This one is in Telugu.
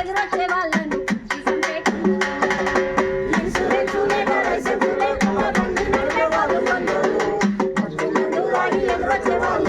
ఎదురొచ్చే వాళ్ళను ఎదురొచ్చే వాళ్ళు